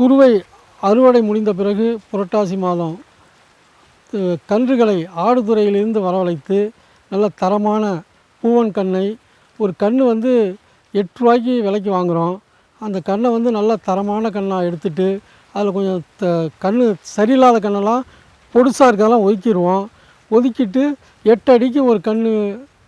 குருவை அறுவடை முடிந்த பிறகு புரட்டாசி மாதம் கன்றுகளை ஆடுதுறையிலிருந்து வரவழைத்து நல்ல தரமான பூவன் கண்ணை ஒரு கன்று வந்து எட்டு ரூபாய்க்கு விலைக்கு வாங்குகிறோம் அந்த கண்ணை வந்து நல்ல தரமான கண்ணாக எடுத்துட்டு அதில் கொஞ்சம் த கன்று சரியில்லாத கண்ணெல்லாம் பொடுசாக இருக்கிறதெல்லாம் ஒதுக்கிடுவோம். ஒதுக்கிட்டு எட்டு அடிக்கு ஒரு கன்று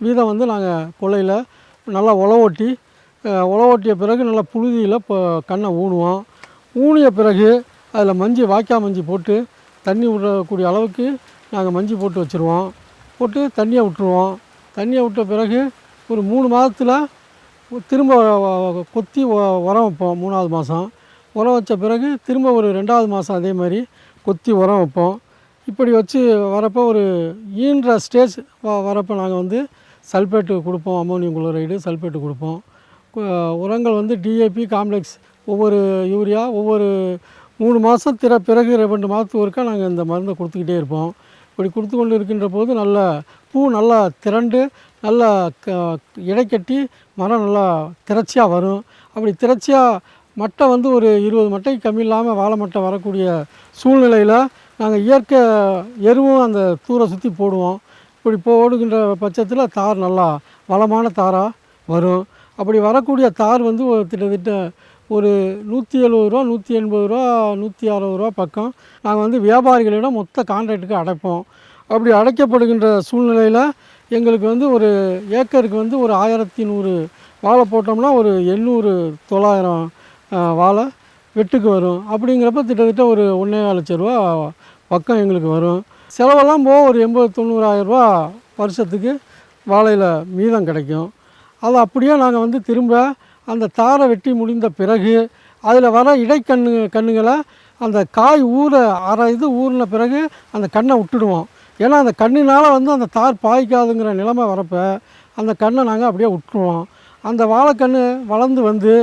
வீதம் வந்து நாங்கள் கொள்ளையில் நல்லா உழவோட்டி உழவோட்டிய பிறகு நல்லா புழுதியில் இப்போ கண்ணை ஊனுவோம் ஊனிய பிறகு அதில் மஞ்சி வாய்க்கா மஞ்சி போட்டு தண்ணி விடக்கூடிய அளவுக்கு நாங்கள் மஞ்சி போட்டு வச்சுருவோம். போட்டு தண்ணியை விட்டுருவோம். தண்ணியை விட்ட பிறகு ஒரு மூணு மாதத்தில் திரும்ப கொத்தி உரம் வைப்போம் மூணாவது மாதம். உரம் வச்ச பிறகு திரும்ப ஒரு ரெண்டாவது மாதம் அதே மாதிரி கொத்தி உரம் வைப்போம். இப்படி வச்சு வரப்போ ஒரு ஈன்ற ஸ்டேஜ் வ வரப்போ நாங்கள் வந்து சல்ஃபேட்டு கொடுப்போம் அமோனியம் குளோரைடு சல்ஃபேட்டு கொடுப்போம். உரங்கள் வந்து டிஏபி காம்ப்ளெக்ஸ் ஒவ்வொரு யூரியா ஒவ்வொரு மூணு மாதம் திற பிறகு ரெண்டு மாதத்துக்கு ஒருக்கா நாங்கள் இந்த மருந்தை கொடுத்துக்கிட்டே இருப்போம். இப்படி கொடுத்து கொண்டு இருக்கின்ற போது நல்ல பூ நல்லா திரண்டு நல்லா க இடைக்கட்டி மரம் நல்லா திரட்சியாக வரும். அப்படி திரட்சியாக மட்டை வந்து ஒரு இருபது மட்டை கம்மி இல்லாமல் வாழை மட்டை வரக்கூடிய சூழ்நிலையில் நாங்கள் இயற்கை எருவும் அந்த தூரை சுற்றி போடுவோம். இப்படி போடுகின்ற பட்சத்தில் தார் நல்லா வளமான தாராக வரும். அப்படி வரக்கூடிய தார் வந்து ஒரு கிட்டத்தட்ட ஒரு நூற்றி எழுபது ரூபா நூற்றி எண்பது ரூபா நூற்றி அறுபது ரூபா பக்கம் நாங்கள் வந்து வியாபாரிகளிடம் மொத்த கான்ட்ராக்டுக்கு அடைப்போம். அப்படி அடைக்கப்படுகின்ற சூழ்நிலையில் எங்களுக்கு வந்து ஒரு ஏக்கருக்கு வந்து ஒரு ஆயிரத்தி நூறு வாழை போட்டோம்னா ஒரு எண்ணூறு தொள்ளாயிரம் வாழை வெட்டுக்கு வரும். அப்படிங்கிறப்ப கிட்டத்தட்ட ஒரு ஒன்றே லட்ச ரூபா பக்கம் எங்களுக்கு வரும். செலவெல்லாம் போக ஒரு எண்பது தொண்ணூறாயிரம் ரூபா வருஷத்துக்கு வாழையில் மீதம் கிடைக்கும். அதை அப்படியே நாங்கள் வந்து திரும்ப அந்த தாரை வெட்டி முடிந்த பிறகு அதில் வர இடைக்கண்ணு கண்ணுகளை அந்த காய் ஊற அரை இது ஊறின பிறகு அந்த கண்ணை விட்டுடுவோம். ஏன்னா அந்த கண்ணினால் வந்து அந்த தார் பாய்க்காதுங்கிற நிலைமை வரப்போ அந்த கண்ணை நாங்கள் அப்படியே விட்டுருவோம். அந்த வாழைக்கன்று வளர்ந்து வந்து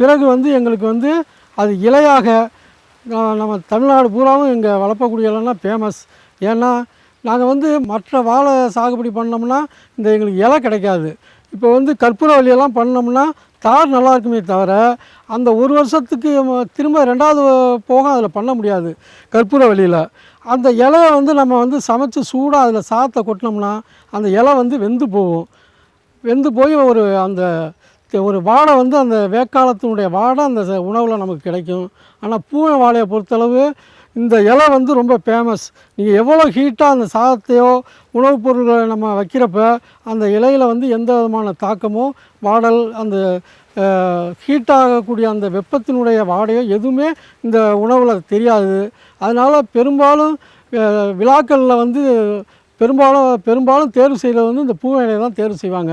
பிறகு வந்து எங்களுக்கு வந்து அது இலையாக நம்ம தமிழ்நாடு பூராவும் இங்கே வளர்ப்பக்கூடிய இலைன்னா ஃபேமஸ் ஏன்னா நாங்கள் வந்து மற்ற வாழை சாகுபடி பண்ணோம்னா இந்த எங்களுக்கு இலை கிடைக்காது. இப்போ வந்து கற்பூரவல்லியெல்லாம் பண்ணோம்னா தார் நல்லா இருக்குமே தவிர அந்த ஒரு வருஷத்துக்கு திரும்ப ரெண்டாவது போக அதில் பண்ண முடியாது கற்பூர வழியில் அந்த இலையை வந்து நம்ம வந்து சமைச்சு சூடாக அதில் சாத்தை கொட்டினோம்னா அந்த இலை வந்து வெந்து போகும். வெந்து போய் ஒரு அந்த ஒரு வாடை வந்து அந்த வேக்காலத்தினுடைய வாடை அந்த உணவில் நமக்கு கிடைக்கும். ஆனால் பூவை வாழையை பொறுத்தளவு இந்த இலை வந்து ரொம்ப ஃபேமஸ் நீங்கள் எவ்வளோ ஹீட்டாக அந்த சாதத்தையோ உணவுப் பொருள்களை நம்ம வைக்கிறப்ப அந்த இலையில் வந்து எந்த விதமான தாக்கமோ வாடல் அந்த ஹீட்டாகக்கூடிய அந்த வெப்பத்தினுடைய வாடையோ எதுவுமே இந்த உணவில் தெரியாது. அதனால் பெரும்பாலும் விழாக்களில் வந்து பெரும்பாலும் பெரும்பாலும் தேர்வு செய்கிறது வந்து இந்த பூவை இலையை தான் தேர்வு செய்வாங்க.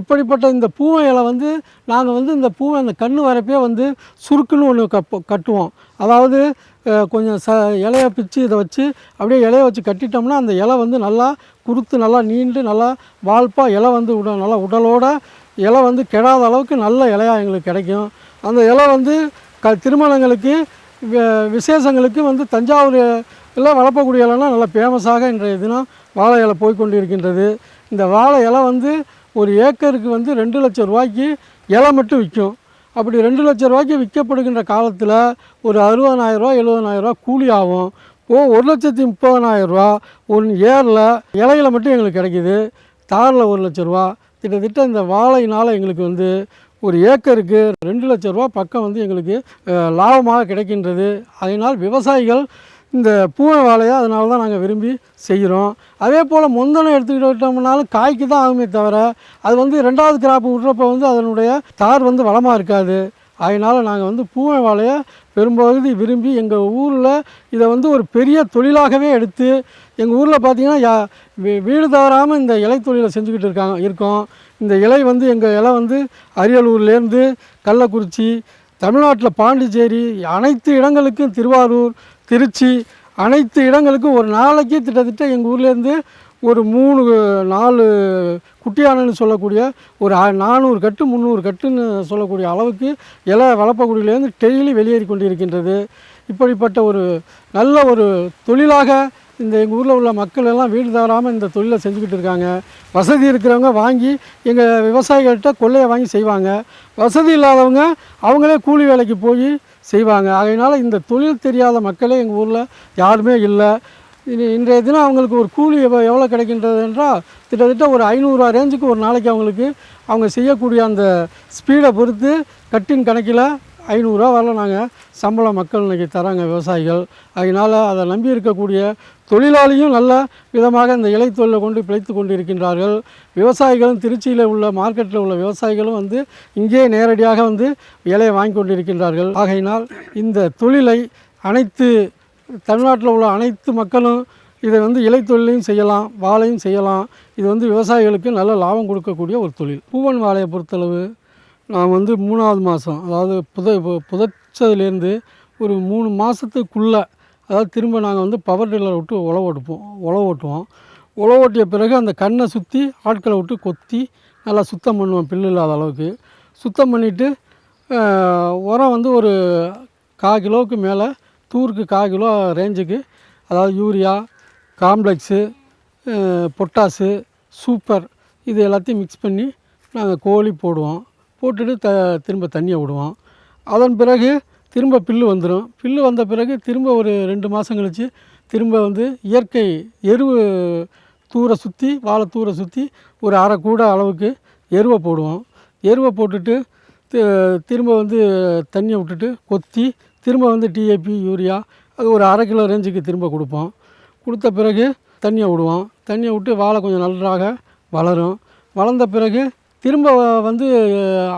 இப்படிப்பட்ட இந்த பூவை இலை வந்து நாங்கள் வந்து இந்த பூவை அந்த கண் வரப்பே வந்து சுருக்குன்னு ஒன்று கப் கட்டுவோம். அதாவது கொஞ்சம் ச இலையை பிச்சு இதை வச்சு அப்படியே இலையை வச்சு கட்டிட்டோம்னா அந்த இலை வந்து நல்லா குறுத்து நல்லா நீண்டு நல்லா வால்ப்பாக இலை வந்து உட நல்லா உடலோட இலை வந்து கெடாத அளவுக்கு நல்ல இலையாக எங்களுக்கு கிடைக்கும். அந்த இலை வந்து க திருமணங்களுக்கு விசேஷங்களுக்கு வந்து தஞ்சாவூர் எல்லாம் வளர்ப்பக்கூடிய இலைன்னா நல்லா ஃபேமஸாக இன்றைய தினம் வாழை இலை போய்கொண்டு இருக்கின்றது இந்த வாழை இலை வந்து ஒரு ஏக்கருக்கு வந்து ரெண்டு லட்சம் ரூபாய்க்கு இலை மட்டும் விற்கும். அப்படி ரெண்டு லட்சம் ரூபாய்க்கு விற்கப்படுகின்ற காலத்தில் ஒரு அறுபதனாயிரரூவா எழுபதனாயிரரூவா கூலி ஆகும். ஓ ஒரு லட்சத்தி முப்பதனாயிரரூவா ஒன் ஏரில் இலையில மட்டும் எங்களுக்கு கிடைக்கிது. தாரில் ஒரு லட்ச ரூபா கிட்டத்தட்ட இந்த வாழையினால் எங்களுக்கு வந்து ஒரு ஏக்கருக்கு ரெண்டு லட்ச ரூபா பக்கம் வந்து எங்களுக்கு லாபமாக கிடைக்கின்றது. அதனால் விவசாயிகள் இந்த பூவை வேலையை அதனால தான் நாங்கள் விரும்பி செய்கிறோம். அதே போல் முந்தனை எடுத்துக்கிட்டோம்னாலும் காய்க்கு தான் ஆகுமே தவிர அது வந்து ரெண்டாவது கிராப் விட்றப்ப வந்து அதனுடைய தார் வந்து வளமாக இருக்காது. அதனால் நாங்கள் வந்து பூவை வாழையை பெரும்பகுதி விரும்பி எங்கள் ஊரில் இதை வந்து ஒரு பெரிய தொழிலாகவே எடுத்து எங்கள் ஊரில் பார்த்தீங்கன்னா யா வீ- வீடு தவறாமல் இந்த இலை தொழிலை செஞ்சுக்கிட்டு இருக்காங்க இருக்கோம். இந்த இலை வந்து எங்கள் இலை வந்து அரியலூர்லேருந்து கள்ளக்குறிச்சி தமிழ்நாட்டில் பாண்டிச்சேரி அனைத்து இடங்களுக்கும் திருவாரூர் திருச்சி அனைத்து இடங்களுக்கும் ஒரு நாளைக்கு கிட்டத்தட்ட எங்கள் ஊர்லேருந்து ஒரு மூணு நாலு குட்டியானன்னு சொல்லக்கூடிய ஒரு நானூறு கட்டு முந்நூறு கட்டுன்னு சொல்லக்கூடிய அளவுக்கு இலை வளர்ப்பக்குடியிலேருந்து டெய்லி வெளியேறி கொண்டிருக்கின்றது இப்படிப்பட்ட ஒரு நல்ல ஒரு தொழிலாக இந்த எங்கள் ஊரில் உள்ள மக்கள் எல்லாம் வீடு தவறாமல் இந்த தொழிலை செஞ்சுக்கிட்டு இருக்காங்க. வசதி இருக்கிறவங்க வாங்கி எங்கள் விவசாயிகள்கிட்ட கொள்ளையை வாங்கி செய்வாங்க. வசதி இல்லாதவங்க அவங்களே கூலி வேலைக்கு போய் செய்வாங்க. அதனால் இந்த தொழில் தெரியாத மக்களே எங்கள் ஊரில் யாருமே இல்லை. இது இன்றைய தினம் அவங்களுக்கு ஒரு கூலி எவ்வ- எவ்வளோ கிடைக்கின்றது என்றால் கிட்டத்தட்ட ஒரு ஐநூறுரூவா ரேஞ்சுக்கு ஒரு நாளைக்கு அவங்களுக்கு அவங்க செய்யக்கூடிய அந்த ஸ்பீடை பொறுத்து கட்டின் கணக்கில் ஐநூறுரூவா வரல நாங்கள் சம்பளம் மக்கள் இன்றைக்கி தராங்க விவசாயிகள். அதனால் அதை நம்பி இருக்கக்கூடிய தொழிலாளியும் நல்ல விதமாக இந்த இலைத்தொழிலை கொண்டு பிழைத்து கொண்டு இருக்கின்றார்கள் விவசாயிகளும் திருச்சியில் உள்ள மார்க்கெட்டில் உள்ள விவசாயிகளும் வந்து இங்கே நேரடியாக வந்து இலையை வாங்கி கொண்டு இருக்கின்றார்கள் ஆகையினால் இந்த தொழிலை அனைத்து தமிழ்நாட்டில் உள்ள அனைத்து மக்களும் இதை வந்து இலைத்தொழிலையும் செய்யலாம் வாழையும் செய்யலாம். இது வந்து விவசாயிகளுக்கு நல்ல லாபம் கொடுக்கக்கூடிய ஒரு தொழில். பூவன் வாழையை பொறுத்தளவு நான் வந்து மூணாவது மாதம் அதாவது புத பு- புதைச்சதுலேருந்து ஒரு மூணு மாதத்துக்குள்ளே அதாவது திரும்ப நாங்கள் வந்து பவர் டில்லரை விட்டு உழவு ஓட்டுப்போம் உழவு ஓட்டுவோம். உழவு ஓட்டிய பிறகு அந்த கண்ணை சுற்றி ஆட்களை விட்டு கொத்தி நல்லா சுத்தம் பண்ணுவோம் பில்லு இல்லாத அளவுக்கு. சுத்தம் பண்ணிவிட்டு உரம் வந்து ஒரு கால் கிலோவுக்கு மேலே தூருக்கு கால் கிலோ ரேஞ்சுக்கு அதாவது யூரியா காம்ப்ளெக்ஸு பொட்டாசு சூப்பர் இது எல்லாத்தையும் மிக்ஸ் பண்ணி நாங்கள் கோழி போடுவோம். போட்டுட்டு த திரும்ப தண்ணியை விடுவோம் அதன் பிறகு திரும்ப பில்லு வந்துடும் பில்லு வந்த பிறகு திரும்ப ஒரு ரெண்டு மாதம் கழித்து திரும்ப வந்து இயற்கை எருவு தூரை சுற்றி வாழை தூர சுற்றி ஒரு அரை கூட அளவுக்கு எருவை போடுவோம். எருவை போட்டுட்டு திரும்ப வந்து தண்ணியை விட்டுட்டு கொத்தி திரும்ப வந்து டிஏபி யூரியா அது ஒரு அரை கிலோ ரேஞ்சுக்கு திரும்ப கொடுப்போம். கொடுத்த பிறகு தண்ணியை விடுவோம். தண்ணியை விட்டு வாழை கொஞ்சம் நன்றாக வளரும். வளர்ந்த பிறகு திரும்ப வந்து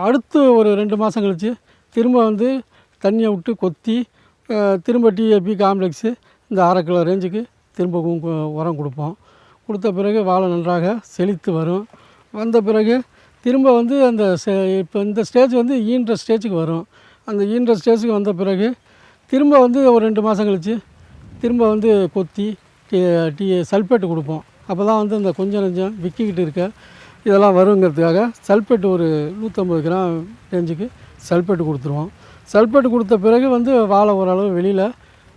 அடுத்து ஒரு ரெண்டு மாதம் கழித்து திரும்ப வந்து தண்ணியை விட்டு கொத்தி திரும்ப டிஏபி காம்ப்ளெக்ஸு இந்த அரை கிலோ ரேஞ்சுக்கு திரும்ப உரம் கொடுப்போம். கொடுத்த பிறகு வாழை நன்றாக செழித்து வரும். வந்த பிறகு திரும்ப வந்து அந்த இப்போ இந்த ஸ்டேஜ் வந்து ஈன்ற ஸ்டேஜுக்கு வரும். அந்த ஈன்ற ஸ்டேஜுக்கு வந்த பிறகு திரும்ப வந்து ஒரு ரெண்டு மாதம் கழித்து திரும்ப வந்து கொத்தி டி டி சல்பேட்டு கொடுப்போம். அப்போ தான் வந்து அந்த கொஞ்சம் நெஞ்சம் விற்கிக்கிட்டு இருக்க. இதெல்லாம் வருங்கிறதுக்காக சல்பேட் ஒரு நூற்றம்பது கிராம் ரேஞ்சுக்கு சல்பேட் கொடுத்துருவோம். சல்பேட் கொடுத்த பிறகு வந்து வாழை ஓரளவு வெளியில்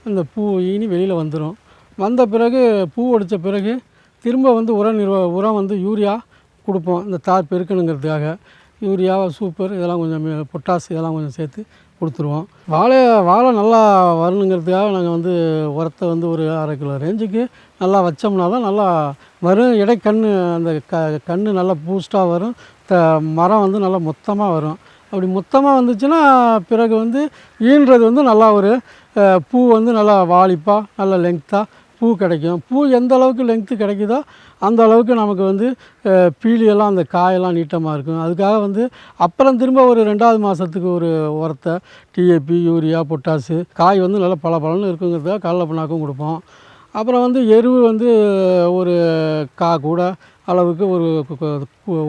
அந்த பூ ஈனி வெளியில் வந்துடும் வந்த பிறகு பூ ஒடித்த பிறகு திரும்ப வந்து உர நிர்வ உரம் வந்து யூரியா கொடுப்போம். இந்த தார் பெருக்கணுங்கிறதுக்காக. யூரியா சூப்பர் இதெல்லாம் கொஞ்சம் மே- பொட்டாஸ் இதெல்லாம் கொஞ்சம் சேர்த்து கொடுத்துருவோம். வாழை வாழை நல்லா வரணுங்கிறதுக்காக நாங்கள் வந்து உரத்தை வந்து ஒரு அரை கிலோ ரேஞ்சுக்கு நல்லா வச்சோம்னா தான் நல்லா வரும். இடை கண் அந்த க கண் நல்லா பூஸ்ட்டாக வரும். த மரம் வந்து நல்லா மொத்தமாக வரும். அப்படி மொத்தமாக வந்துச்சுன்னா பிறகு வந்து ஈன்றது வந்து நல்லா ஒரு பூ வந்து நல்லா வாலிப்பாக நல்லா லெங்க்த்தாக பூ கிடைக்கும். பூ எந்த அளவுக்கு லெங்க்த்து கிடைக்குதோ அந்த அளவுக்கு நமக்கு வந்து பீலியெல்லாம் அந்த காயெல்லாம் நீட்டமாக இருக்கும். அதுக்காக வந்து அப்புறம் திரும்ப ஒரு ரெண்டாவது மாதத்துக்கு ஒரு உரத்தை டிஏபி யூரியா பொட்டாசு காய் வந்து நல்லா பல பலன்னு இருக்குங்கிறதுக்காக கடலை புண்ணாக்கும் கொடுப்போம். அப்புறம் வந்து எருவு வந்து ஒரு கா கூட அளவுக்கு ஒரு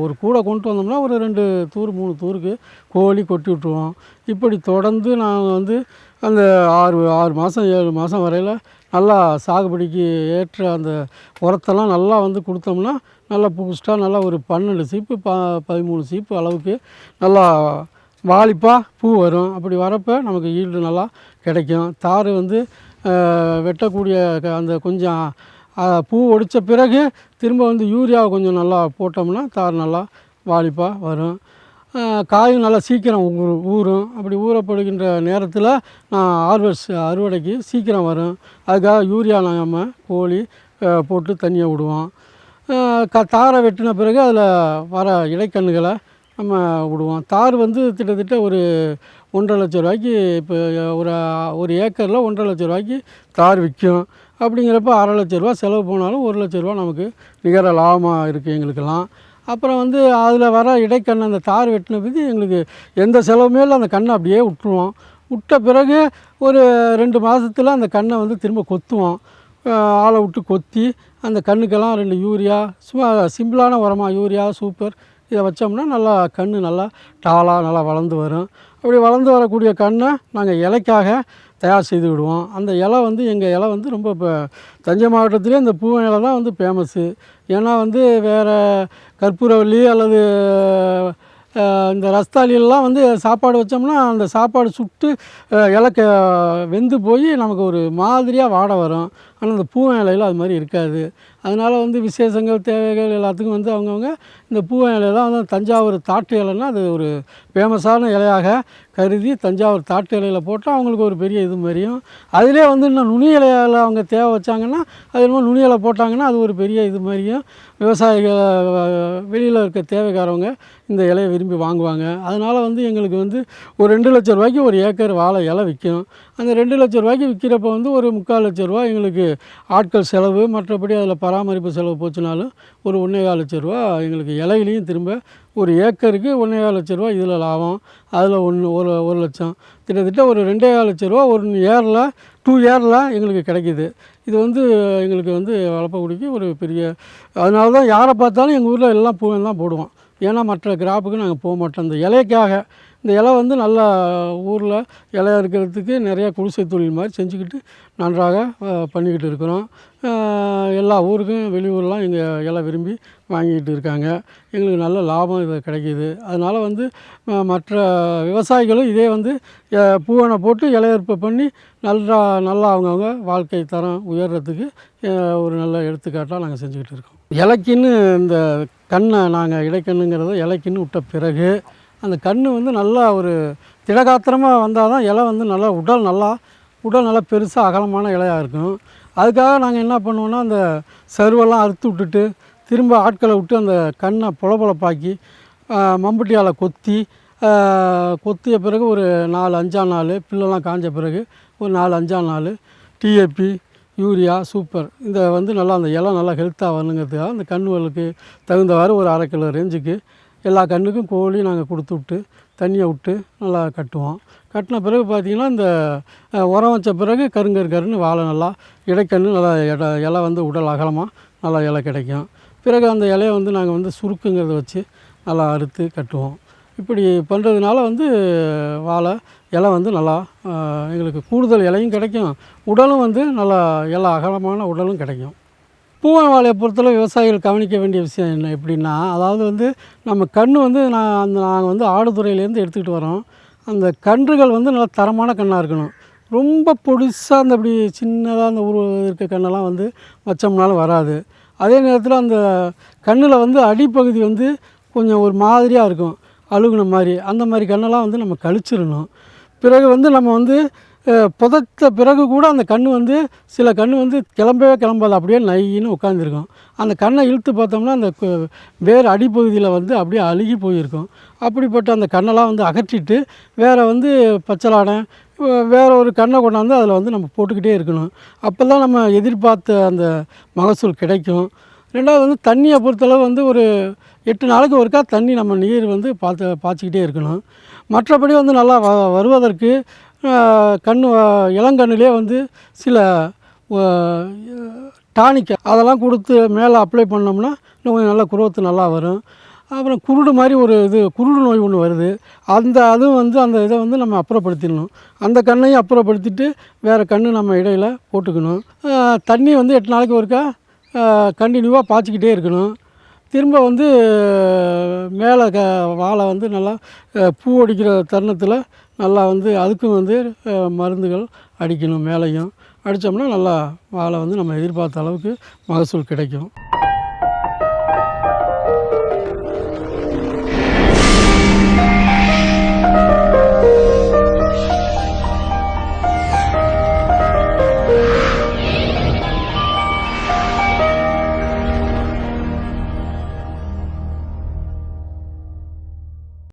ஒரு கூடை கொண்டு வந்தோம்னா ஒரு ரெண்டு தூர் மூணு தூருக்கு கோழி கொட்டி விட்ருவோம் இப்படி தொடர்ந்து நாங்கள் வந்து அந்த ஆறு ஆறு மாதம் ஏழு மாதம் வரையில் நல்லா சாகுபடிக்கு ஏற்ற அந்த உரத்தெல்லாம் நல்லா வந்து கொடுத்தோம்னா நல்லா பூஸ்ட்டாக நல்லா ஒரு பன்னெண்டு சீப்பு ப பதிமூணு சீப்பு அளவுக்கு நல்லா வாலிப்பாக பூ வரும். அப்படி வரப்போ நமக்கு ஈல்டு நல்லா கிடைக்கும். தார் வந்து வெட்டக்கூடிய அந்த கொஞ்சம் பூ ஒடித்த பிறகு திரும்ப வந்து யூரியாவை கொஞ்சம் நல்லா போட்டோம்னா தார் நல்லா வாலிப்பாக வரும். காயும் நல்லா சீக்கிரம் ஊறும். அப்படி ஊறப்படுகின்ற நேரத்தில் நான் ஆர்வர்ஸ் அறுவடைக்கு சீக்கிரம் வரும். அதுக்காக யூரியா நாங்கள் கோழி போட்டு தண்ணியை விடுவோம். க தாரை வெட்டின பிறகு அதில் வர இடைக்கண்ணுகளை நம்ம விடுவோம். தார் வந்து கிட்டத்தட்ட ஒரு ஒன்றரை லட்ச ரூபாய்க்கு இப்போ ஒரு ஒரு ஏக்கரில் ஒன்றரை லட்ச ரூபாய்க்கு தார் விற்கும். அப்படிங்கிறப்ப அரை லட்ச ரூபா செலவு போனாலும் ஒரு லட்ச ரூபா நமக்கு நிகர லாபமாக இருக்குது எங்களுக்கெல்லாம். அப்புறம் வந்து அதில் வர இடைக்கண்ணை அந்த தார் வெட்டின பிறகு எங்களுக்கு எந்த செலவுமே இல்லை. அந்த கண்ணை அப்படியே விட்டுருவோம். விட்ட பிறகு ஒரு ரெண்டு மாதத்தில் அந்த கண்ணை வந்து திரும்ப கொத்துவோம். ஆளை விட்டு கொத்தி அந்த கண்ணுக்கெல்லாம் ரெண்டு யூரியா சும்மா சிம்பிளான உரமாக யூரியா சூப்பர் இதை வச்சோம்னா நல்லா கன்று நல்லா டாலாக நல்லா வளர்ந்து வரும். அப்படி வளர்ந்து வரக்கூடிய கண்ணை நாங்கள் இலைக்காக தயார் செய்து விடுவோம். அந்த இலை வந்து எங்கள் இலை வந்து ரொம்ப இப்போ தஞ்சை மாவட்டத்திலே இந்த பூ இலை தான் வந்து ஃபேமஸ்ஸு ஏன்னா வந்து வேறு கற்பூரவல்லி அல்லது இந்த ரஸ்தாலியெல்லாம் வந்து சாப்பாடு வச்சோம்னா அந்த சாப்பாடு சுட்டு இலக்க வெந்து போய் நமக்கு ஒரு மாதிரியாக வாடை வரும். ஆனால் அந்த பூ இலையில் அது மாதிரி இருக்காது. அதனால் வந்து விசேஷங்கள் தேவைகள் எல்லாத்துக்கும் வந்து அவங்கவுங்க இந்த பூவன் இலையெல்லாம் தான் வந்து தஞ்சாவூர் தாட்டு இலைன்னா அது ஒரு ஃபேமஸான இலையாக கருதி தஞ்சாவூர் தாட்டு இலையில் போட்டால் அவங்களுக்கு ஒரு பெரிய இது மாதிரியும். அதிலே வந்து இன்னும் நுனி இலையில் அவங்க தேவை வச்சாங்கன்னா அது என்னமோ நுனி இலை போட்டாங்கன்னா அது ஒரு பெரிய இது மாதிரியும் விவசாயிகள் வெளியில் இருக்க தேவைக்காரவங்க இந்த இலையை விரும்பி வாங்குவாங்க. அதனால் வந்து எங்களுக்கு வந்து ஒரு ரெண்டு லட்ச ரூபாய்க்கு ஒரு ஏக்கர் வாழை இலை விற்கும் அந்த ரெண்டு லட்ச ரூபாய்க்கு விற்கிறப்ப வந்து ஒரு முக்கால் லட்ச ரூபா எங்களுக்கு ஆட்கள் செலவு மற்றபடி அதில் பராமரிப்பு செலவு போச்சுனாலும் ஒரு ஒன்றேகால் லட்ச ரூபா எங்களுக்கு இலையிலையும் திரும்ப ஒரு ஏக்கருக்கு ஒன்றே லட்ச ரூபா இதில் லாபம் அதில் ஒன்று ஒரு ஒரு லட்சம். கிட்டத்தட்ட ஒரு ரெண்டே லட்ச ரூபா ஒரு ஏரில் டூ இயரில் எங்களுக்கு கிடைக்கிது. இது வந்து எங்களுக்கு வந்து வளர்ப்பக்குடிக்கு ஒரு பெரிய அதனால தான் யாரை பார்த்தாலும் எங்கள் ஊரில் எல்லாம் பூவன் தான் போடுவோம். ஏன்னா மற்ற கிராப்புக்கு நாங்கள் போக மாட்டோம். இந்த இலைக்காக இந்த இலை வந்து நல்லா ஊரில் இலையா இருக்கிறதுக்கு நிறையா குடிசை தொழில் மாதிரி செஞ்சுக்கிட்டு நன்றாக பண்ணிக்கிட்டு இருக்கிறோம். எல்லா ஊருக்கும் வெளியூர்லாம் எங்கள் இலை விரும்பி வாங்கிக்கிட்டு இருக்காங்க. எங்களுக்கு நல்ல லாபம் இது கிடைக்கிது. அதனால் வந்து மற்ற விவசாயிகளும் இதே வந்து பூவனை போட்டு இலையறுப்பு பண்ணி நல்லா நல்லா அவங்கவுங்க வாழ்க்கை தரம் உயர்றதுக்கு ஒரு நல்ல எடுத்துக்காட்டாக நாங்கள் செஞ்சுக்கிட்டு இருக்கோம். இலைக்குன்னு இந்த கண்ணை நாங்கள் இடைக்கண்ணுங்கிறத இலைக்குன்னு விட்ட பிறகு அந்த கன்று வந்து நல்லா ஒரு திடகாத்திரமாக வந்தால் தான் இலை வந்து நல்லா உடல் நல்லா உடல் நல்லா பெருசாக அகலமான இலையாக இருக்கும். அதுக்காக நாங்கள் என்ன பண்ணுவோன்னா அந்த சருவெல்லாம் அறுத்து விட்டுட்டு திரும்ப ஆட்களை விட்டு அந்த கண்ணை பொலப்பொலப்பாக்கி மம்பட்டியால் கொத்தி கொத்திய பிறகு ஒரு நாலு அஞ்சாம் நாள் பில்லெல்லாம் காஞ்ச பிறகு ஒரு நாலு அஞ்சாம் நாள் டிஏபி யூரியா சூப்பர். இந்த வந்து நல்லா அந்த இலை நல்லா ஹெல்த்தாக வரணுங்கிறதுக்காக அந்த கண்ணுகளுக்கு தகுந்தவாறு ஒரு அரை கிலோ ரேஞ்சுக்கு எல்லா கன்றுக்கும் கோழி நாங்கள் கொடுத்து விட்டு தண்ணியை விட்டு நல்லா கட்டுவோம். கட்டின பிறகு பார்த்திங்கன்னா இந்த உரம் வச்ச பிறகு கருங்கரு கருன்னு வாழை நல்லா இடைக்கன்று நல்லா இட இலை வந்து உடல் அகலமாக நல்லா இலை கிடைக்கும். பிறகு அந்த இலையை வந்து நாங்கள் வந்து சுருக்குங்கிறத வச்சு நல்லா அறுத்து கட்டுவோம். இப்படி பண்ணுறதுனால வந்து வாழை இலை வந்து நல்லா எங்களுக்கு கூடுதல் இலையும் கிடைக்கும். உடலும் வந்து நல்லா எல்லா அகலமான உடலும் கிடைக்கும். பூவன் வாழையை பொறுத்தளவு விவசாயிகள் கவனிக்க வேண்டிய விஷயம் என்ன எப்படின்னா அதாவது வந்து நம்ம கன்று வந்து நான் அந்த நாங்கள் வந்து ஆடுதுறையிலேருந்து எடுத்துக்கிட்டு வரோம். அந்த கன்றுகள் வந்து நல்லா தரமான கன்றாக இருக்கணும். ரொம்ப பொடிசாக அந்த அப்படி சின்னதாக அந்த உரு இருக்க கண்ணெல்லாம் வந்து வச்சோம்னாலும் வராது. அதே நேரத்தில் அந்த கண்ணில் வந்து அடிப்பகுதி வந்து கொஞ்சம் ஒரு மாதிரியாக இருக்கும். அழுகுன மாதிரி. அந்த மாதிரி கண்ணெல்லாம் வந்து நம்ம கழிச்சிடணும். பிறகு வந்து நம்ம வந்து புதைத்த பிறகு கூட அந்த கண் வந்து சில கண் வந்து கிளம்பவே கிளம்பாது. அப்படியே நைன்னு உட்காந்துருக்கும் அந்த கண்ணை இழுத்து பார்த்தோம்னா அந்த வேறு வேர் அடிப்பகுதியில் வந்து அப்படியே அழுகி போயிருக்கும். அப்படிப்பட்ட அந்த கண்ணெல்லாம் வந்து அகற்றிட்டு வேறு வந்து பச்சலாடை வேறு ஒரு கண்ணை கொண்டாந்து அதில் வந்து நம்ம போட்டுக்கிட்டே இருக்கணும். அப்போ தான் நம்ம எதிர்பார்த்த அந்த மகசூல் கிடைக்கும். ரெண்டாவது வந்து தண்ணியை பொறுத்தளவு வந்து ஒரு எட்டு நாளைக்கு ஒருக்கா தண்ணி நம்ம நீர் வந்து பார்த்து பாய்ச்சிக்கிட்டே இருக்கணும். மற்றபடி வந்து நல்லா வ வருவதற்கு கண் இளங்கண்ணிலே வந்து சில டானிக் அதெல்லாம் கொடுத்து மேலே அப்ளை பண்ணோம்னா இன்னும் கொஞ்சம் நல்லா குரோத்து நல்லா வரும். அப்புறம் குருடு மாதிரி ஒரு இது குருடு நோய் ஒன்று வருது. அந்த அதுவும் வந்து அந்த இதை வந்து நம்ம அப்புறப்படுத்திடணும். அந்த கண்ணையும் அப்புறப்படுத்திட்டு வேறு கன்று நம்ம இடையில் போட்டுக்கணும். தண்ணி வந்து எட்டு நாளைக்கு ஒருக்கா கண்டினியூவாக பாய்ச்சிக்கிட்டே இருக்கணும். திரும்ப வந்து மேலே க வாழை வந்து நல்லா பூ அடிக்கிற தருணத்தில் நல்லா வந்து அதுக்கும் வந்து மருந்துகள் அடிக்கணும் மேலேயும். அடித்தோம்னா நல்லா வாழை வந்து நம்ம எதிர்பார்த்த அளவுக்கு மகசூல் கிடைக்கும்.